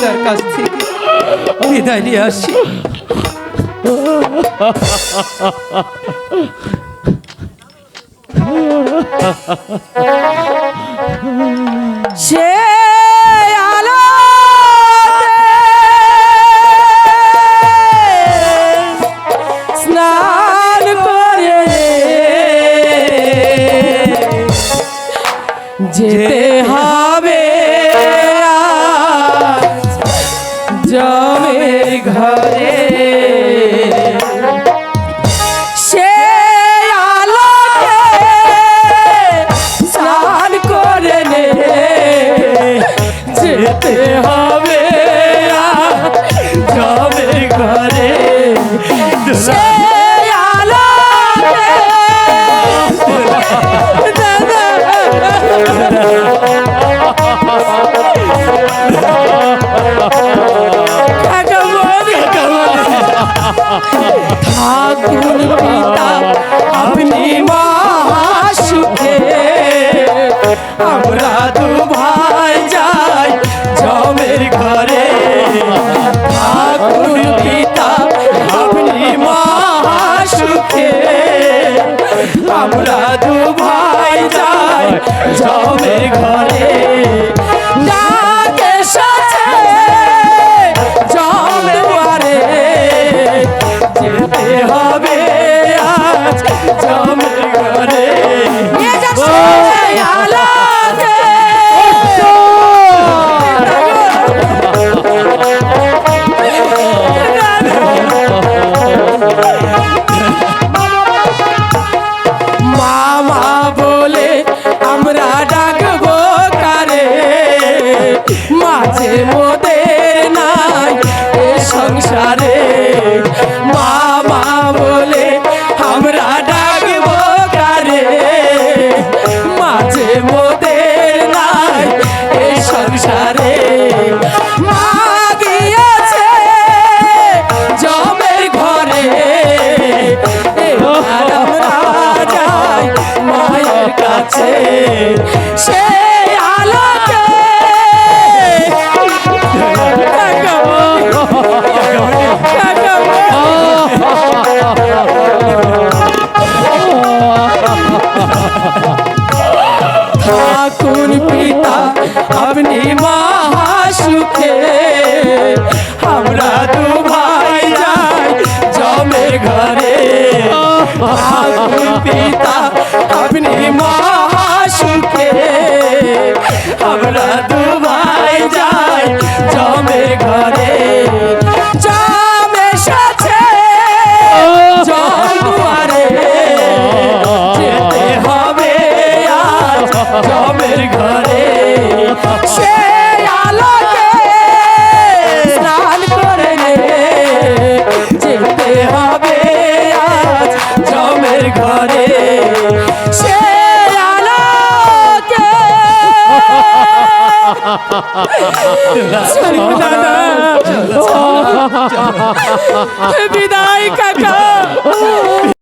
পিতার কাছ থেকে বিদায় নিয়ে আসি। সে আলো স্নান করে যেতে হবে Yeah. আমরা দু ভাই যাই জমের ঘরে। পিতা, আপনি মা আমরা দু ভাই যাই জমের ঘরে। সংসারে মামা বলে, আমরা ডাকবো কারে? মাঝে মোদের নাই এ সংসারে। মা গিয়েছে জমের ঘরে। মায়ের কাছে। ঘরে। পিতা আপনি মহাসুখে আমরা দু ভাই যাই জমের ঘরে। জমে সাথে ঘরে। 사랑하다. 어, 헤비다이 카카.